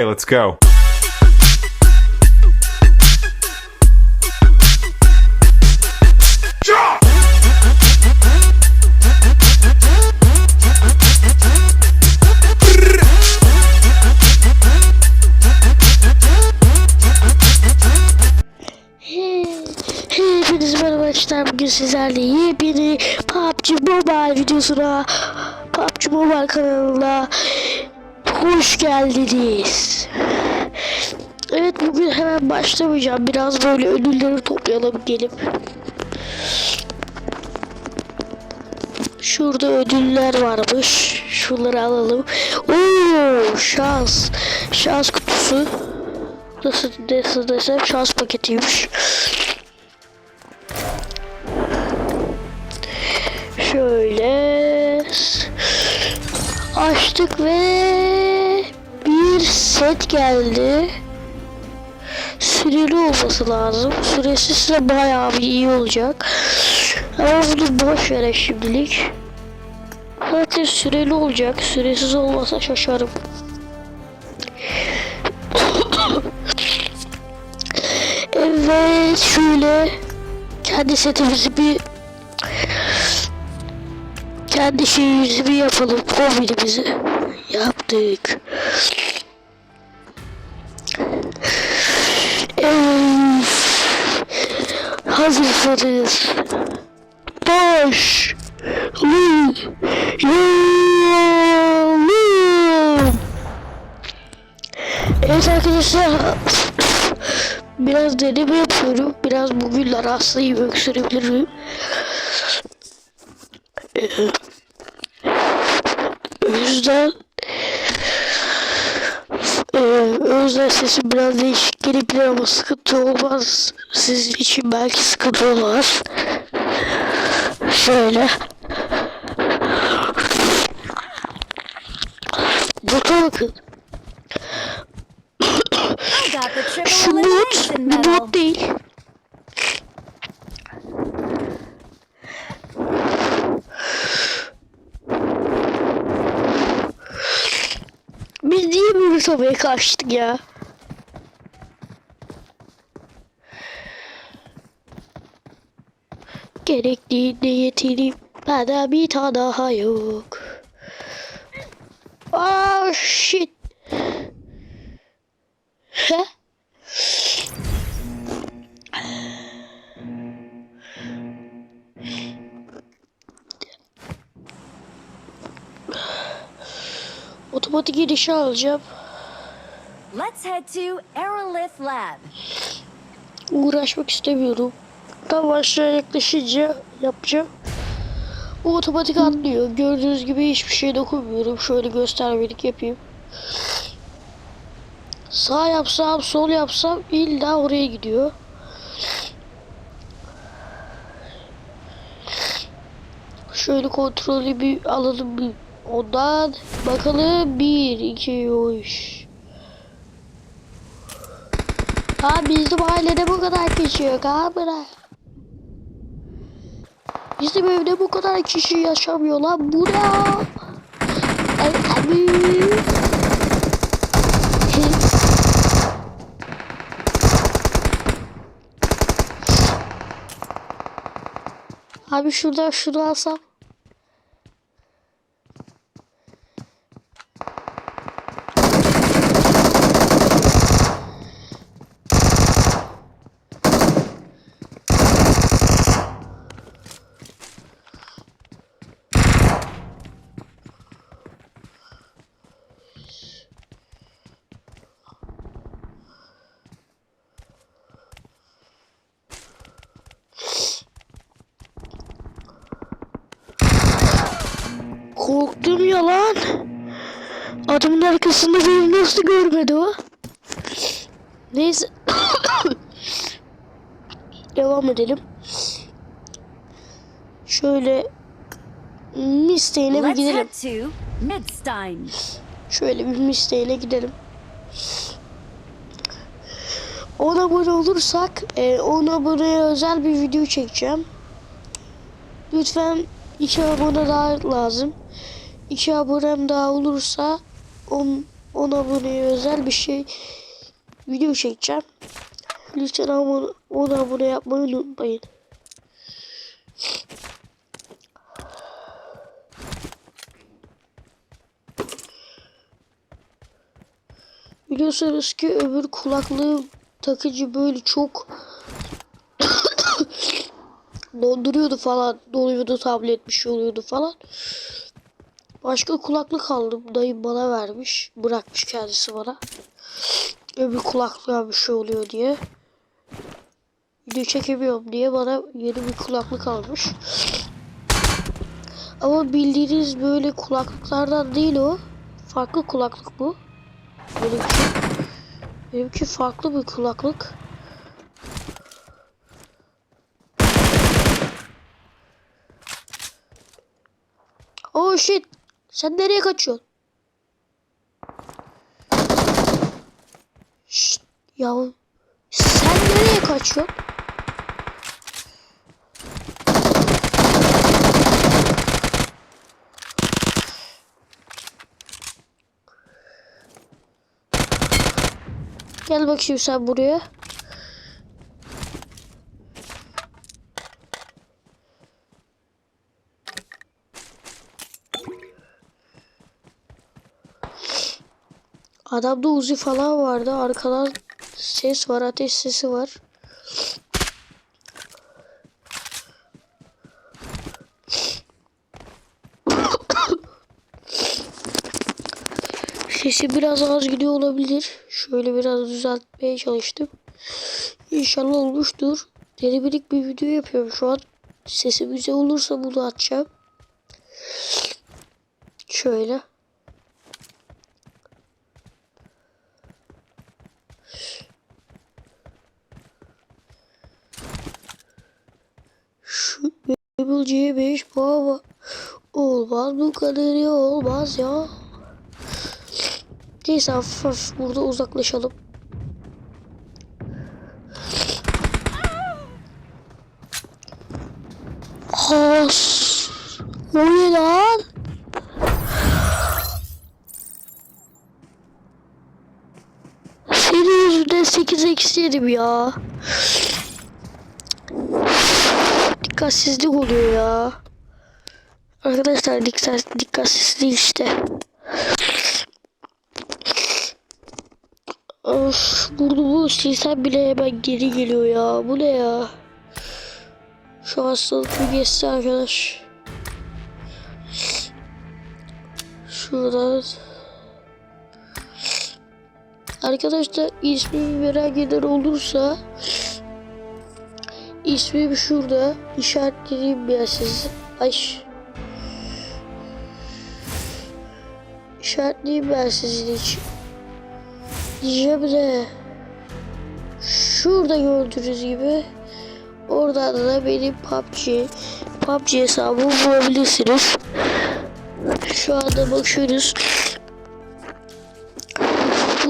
Hey, let's go. Hepinize merhaba arkadaşlar. Bugün sizlerle yepyeni PUBG Mobile videosuna PUBG Mobile kanalına hoş geldiniz. Evet bugün hemen başlamayacağım. Biraz böyle ödülleri toplayalım gelip. Şurada ödüller varmış. Şunları alalım. Oo şans. Şans kutusu. Nasıl, nasıl desem şans paketiymiş. Şöyle açtık ve bir set geldi. Süreli olması lazım. Süresi size bayağı bir iyi olacak. Ama bunu boş verin şimdilik. Zaten süreli olacak. Süresiz olmasa şaşarım. evet şöyle kendi setimizi bir kendi şeyimizi bir yapalım. Kombinimizi yaptık. Hazırsanız baş Evet arkadaşlar biraz deneme yapıyorum. Biraz bugünler hastayım öksürebilirim. O yüzden e, o yüzden sesim biraz değişik gelebilir ama sıkıntı olmaz. Sizin için belki sıkıntı olmaz. Şöyle. Bakın. Sobaya kaçtık ya? Gerektiğinde yeterim. Bana bir tane daha yok. Oh shit. Heh. Otomatik girişi alacağım. Let's head to Aerolith Lab. Uğraşmak istemiyorum. Tam aşağı yaklaşınca yapacağım. Bu otomatik atlıyor. Gördüğünüz gibi hiçbir şey dokunmuyorum. Şöyle göstermelik yapayım. Sağ yapsam, sol yapsam illa oraya gidiyor. Şöyle kontrolü bir alalım. Ondan bakalım 1 2 3 Ha bizim ailede bu kadar kişi yok bırak. Bizim evde bu kadar kişi yaşamıyor lan bu ne? Ay, abi. Abi şuradan şunu alsam. Korktum ya lan. Adamın arkasında beni nasıl görmedi o? Neyse. Devam edelim. Şöyle Misteğine bir gidelim. Şöyle bir Misteğine gidelim. 10 abone olursak e, 10 aboneye özel bir video çekeceğim. Lütfen 2 abone daha lazım. 2 abonem daha olursa 10 10 aboneye özel bir şey video çekeceğim. Lütfen abone, 10 abone yapmayı unutmayın. Biliyorsunuz ki öbür kulaklığı takıcı böyle çok donduruyordu falan. Donuyordu tablet bir şey oluyordu falan. Başka kulaklık aldım. Dayım bana vermiş. Bırakmış kendisi bana. Öbür kulaklığa bir şey oluyor diye. Video çekemiyorum diye bana yeni bir kulaklık almış. Ama bildiğiniz böyle kulaklıklardan değil o. Farklı kulaklık bu. Benimki, benimki farklı bir kulaklık. Oh shit. Sen nereye kaçıyorsun? Şşt, ya sen nereye kaçıyorsun? Gel bakayım sen buraya. Adamda uzi falan vardı. Arkadan ses var, ateş sesi var. Sesi biraz az gidiyor olabilir. Şöyle biraz düzeltmeye çalıştım. İnşallah olmuştur. Delibirik bir video yapıyorum şu an. Sesi güzel olursa bunu atacağım. Şöyle. Şu Apple C5 baba. Olmaz bu kadar ya olmaz ya. Neyse hafif hafif burada uzaklaşalım. Has. O ne lan? Senin yüzünden 8 eksi yedim ya. Dikkatsizlik oluyor ya. Arkadaşlar dikkat, dikkatsizlik işte. Of, burada bu sistem bile hemen geri geliyor ya. Bu ne ya? Şu hastalık bir geçti arkadaş. Şuradan. Arkadaşlar ismimi merak eden olursa ismim şurada işaretleyeyim ben size. Ay. İşaretleyeyim ben sizin için. Diyeceğim de şurada gördüğünüz gibi oradan da benim PUBG PUBG hesabımı bulabilirsiniz. Şu anda bakıyoruz.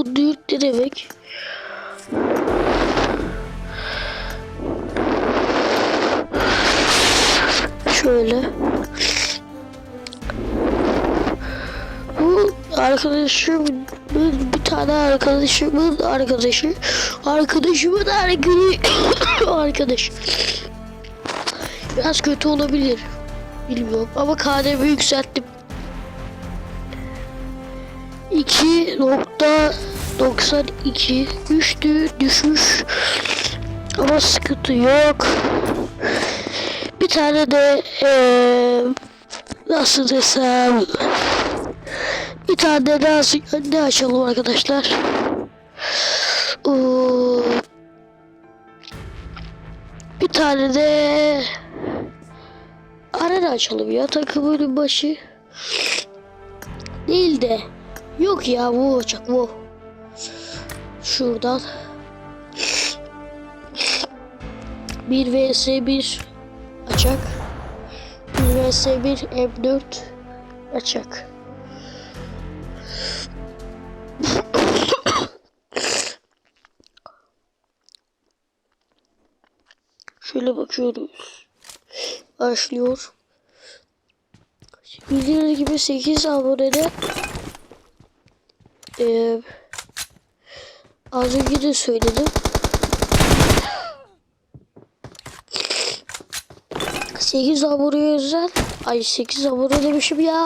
Bu demek? Şöyle. Bu arkadaşımın bir tane arkadaşımın arkadaşı. Arkadaşımın arkadaşı. Arkadaş. Biraz kötü olabilir. Bilmiyorum ama KDV yükselttim 2.92 düştü düşmüş. Ama sıkıntı yok. Bir tane de eee, nasıl desem. Bir tane de nasıl ne açalım arkadaşlar? Bir tane de arena açalım ya takımın başı. Değil de yok ya bu olacak bu şuradan 1 vs 1 açak 1 vs 1 M4 açak Şöyle bakıyoruz. Başlıyor. Bildiğiniz gibi 8 abonede Ee, az önce de söyledim. Sekiz aboneye özel. Ay sekiz abone demişim ya.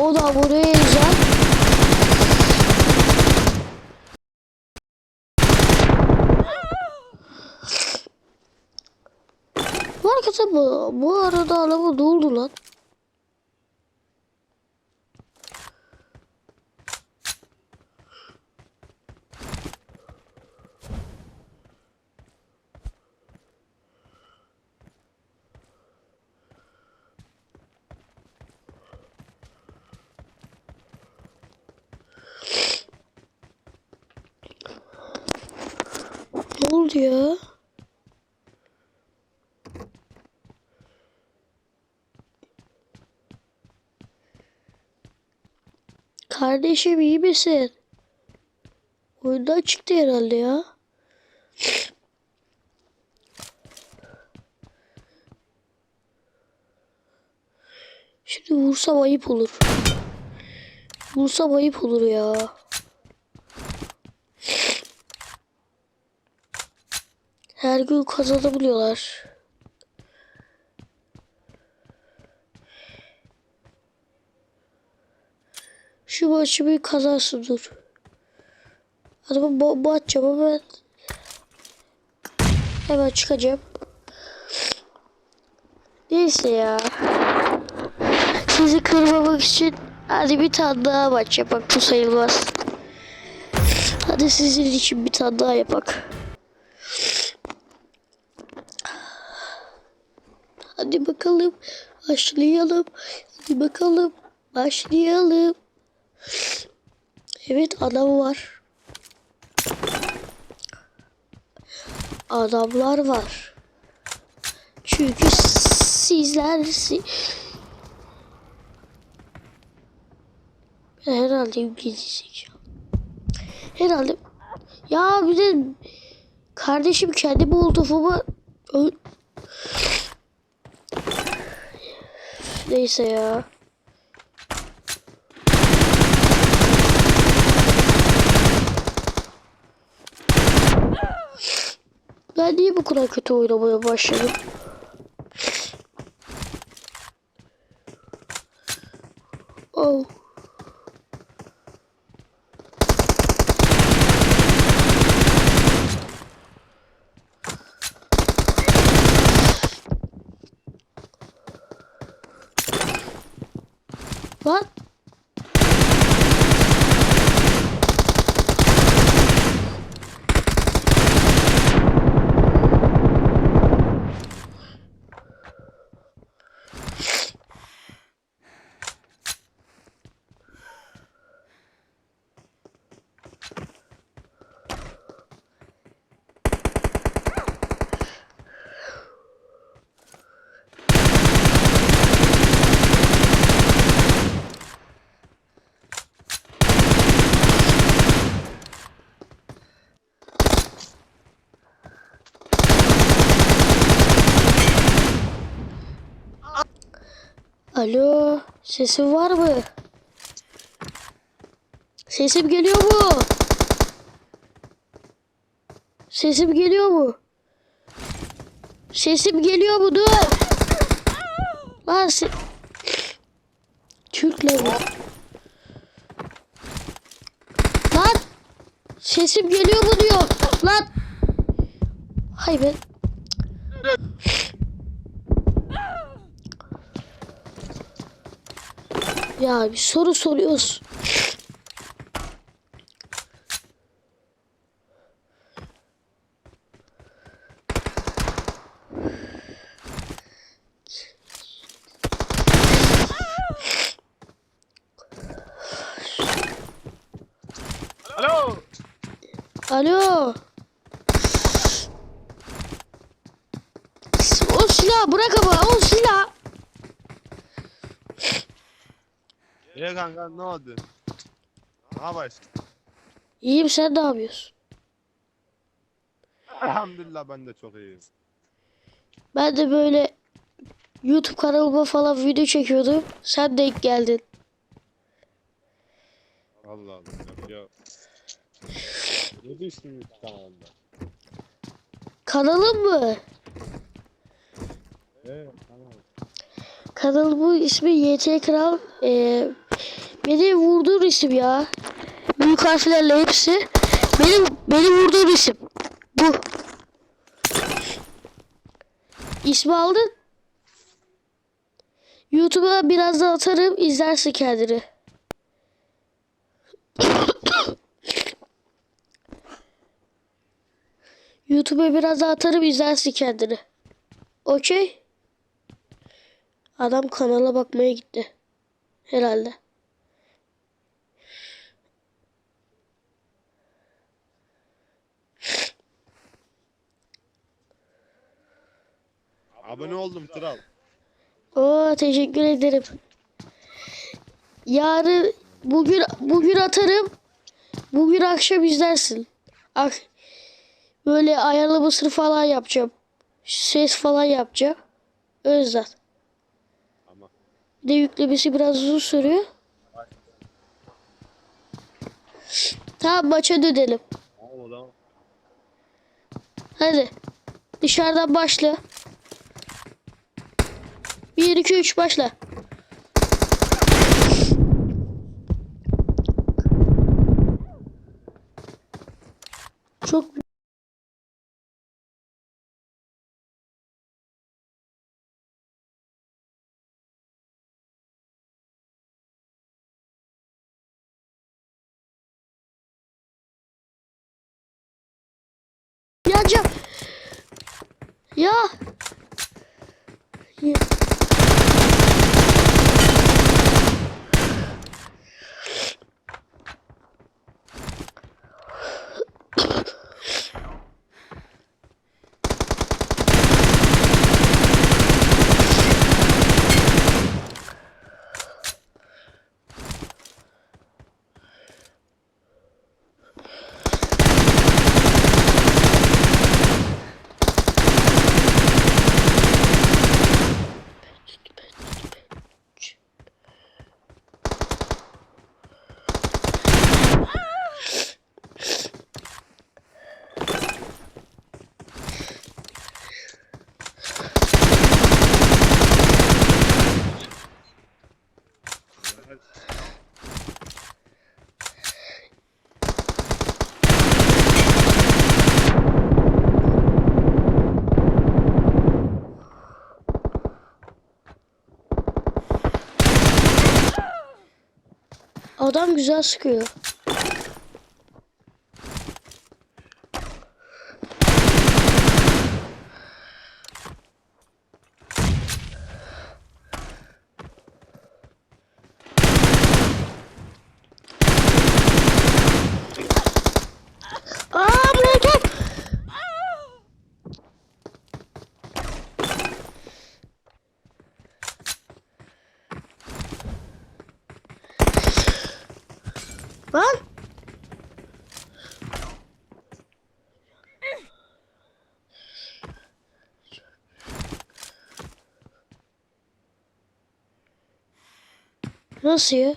O da aboneye özel. Bu bu, arada araba ne oldu lan? Oldu ya? Kardeşim iyi misin? Oyundan çıktı herhalde ya. Şimdi vursam ayıp olur. Vursam ayıp olur ya. Her gün kazanabiliyorlar. Şu maçı bir kazansın dur. Ben bomba atacağım ben hemen çıkacağım. Neyse ya. Sizi kırmamak için hadi bir tane daha maç yapak bu sayılmaz. Hadi sizin için bir tane daha yapak. Hadi bakalım başlayalım. Hadi bakalım başlayalım. Evet adam var. Adamlar var. Çünkü sizler si- herhalde İngilizce Herhalde ya bir de kardeşim kendi molotofuma Ö- Neyse ya. Ben niye bu kadar kötü oynamaya başladım? Oh. What? Alo, sesin var mı? Sesim geliyor mu? Sesim geliyor mu? Sesim geliyor mu? Dur. Lan se... Türkler bu. Lan! Sesim geliyor mu diyor. Lan! Hay ben... Ya bir soru soruyoruz. Alo. Alo. O silah bırak ama o silah. İyi kanka ne oldu? Ne yapıyorsun? İyiyim sen ne yapıyorsun? Elhamdülillah ben de çok iyiyim. Ben de böyle YouTube kanalıma falan video çekiyordum. Sen denk geldin. Allah Allah. Ya. Ne düştün kanalında? Kanalım mı? Evet. Kanal bu ismi YT Kral. Ee, beni vurduğun isim ya. Büyük harflerle hepsi. Benim beni vurduğun isim. Bu. İsmi aldın. YouTube'a birazdan atarım. izlersin kendini. YouTube'a birazdan atarım. izlersin kendini. Okey. Adam kanala bakmaya gitti. Herhalde. Abone oldum kral. Oo teşekkür ederim. Yarın bugün bugün atarım. Bugün akşam izlersin. Ak böyle ayarlamasını falan yapacağım. Ses falan yapacağım. Özden. Ama Bir de yüklemesi biraz uzun sürüyor. Tamam maça dönelim. tamam o zaman. Hadi. Dışarıdan başla. 1 2 3 başla. Çok Yanacağım. Ya. Ya. Adam güzel sıkıyor. Nasıl ya?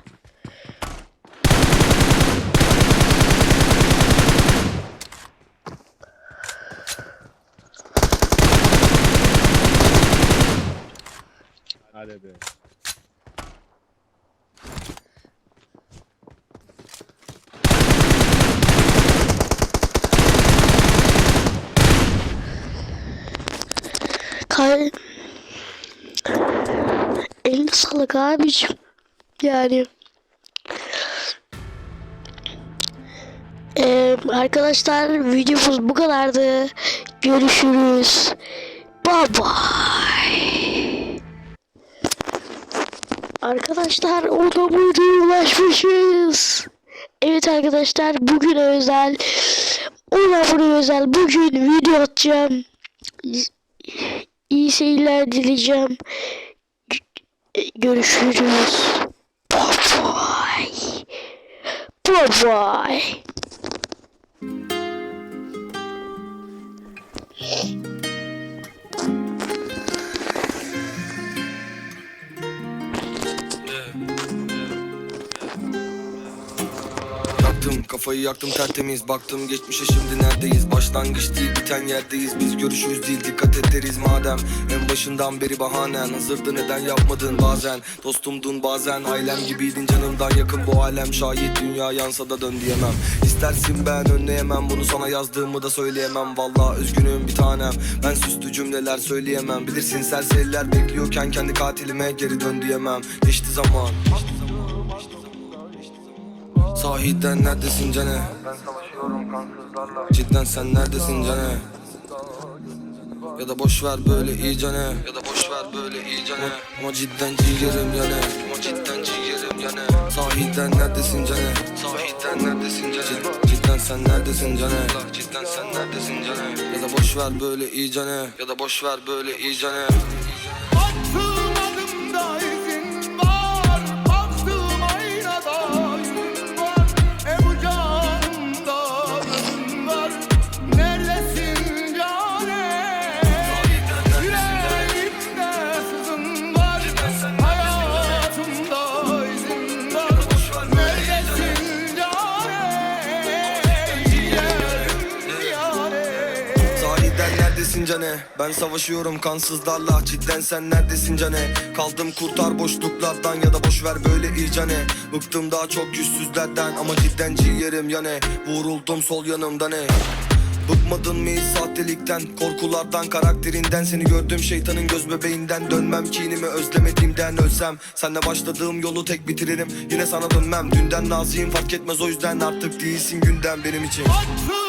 Hadi be. Kay... Eline sağlık abicim. Yani. Ee, arkadaşlar videomuz bu kadardı. Görüşürüz. Bye bye. Arkadaşlar odamıza ulaşmışız. Evet arkadaşlar bugün özel 10 abone özel bugün video atacağım. İyi seyirler dileyeceğim. Görüşürüz. Bye bye. Bye Kafayı yaktım tertemiz baktım geçmişe şimdi neredeyiz? Başlangıç değil biten yerdeyiz biz görüşürüz değil dikkat ederiz madem. En başından beri bahanen hazırdı neden yapmadın bazen? Dostumdun bazen ailem gibiydin canımdan yakın. Bu alem Şayet dünya yansa da dön diyemem. İstersin ben önleyemem bunu sana yazdığımı da söyleyemem. Valla üzgünüm bir tanem ben süslü cümleler söyleyemem. Bilirsin serseriler bekliyorken kendi katilime geri dön diyemem. Geçti zaman Sahiden neredesin cane? Ben savaşıyorum kansızlarla Cidden sen neredesin cane? Ya da boş ver böyle iyicene Ya da boş ver böyle iyicene Ama cidden ciğerim yane Ama cidden ciğerim yane Sahiden neredesin cane? Sahiden neredesin cane? Cid- cidden sen neredesin cane? Cidden sen neredesin cane? Ya da boş ver böyle iyicene Ya da boş ver böyle iyicene neredesin cane? Ben savaşıyorum kansızlarla. Cidden sen neredesin cane? Kaldım kurtar boşluklardan ya da boş ver böyle iyicene Bıktım daha çok yüzsüzlerden ama cidden ciğerim yane Vuruldum sol yanımda ne? Bıkmadın mı hiç sahtelikten? Korkulardan karakterinden. Seni gördüm şeytanın göz bebeğinden. Dönmem kinimi özlemediğimden ölsem. Senle başladığım yolu tek bitiririm. Yine sana dönmem. Dünden naziyim fark etmez o yüzden Artık değilsin gündem benim için. Attığım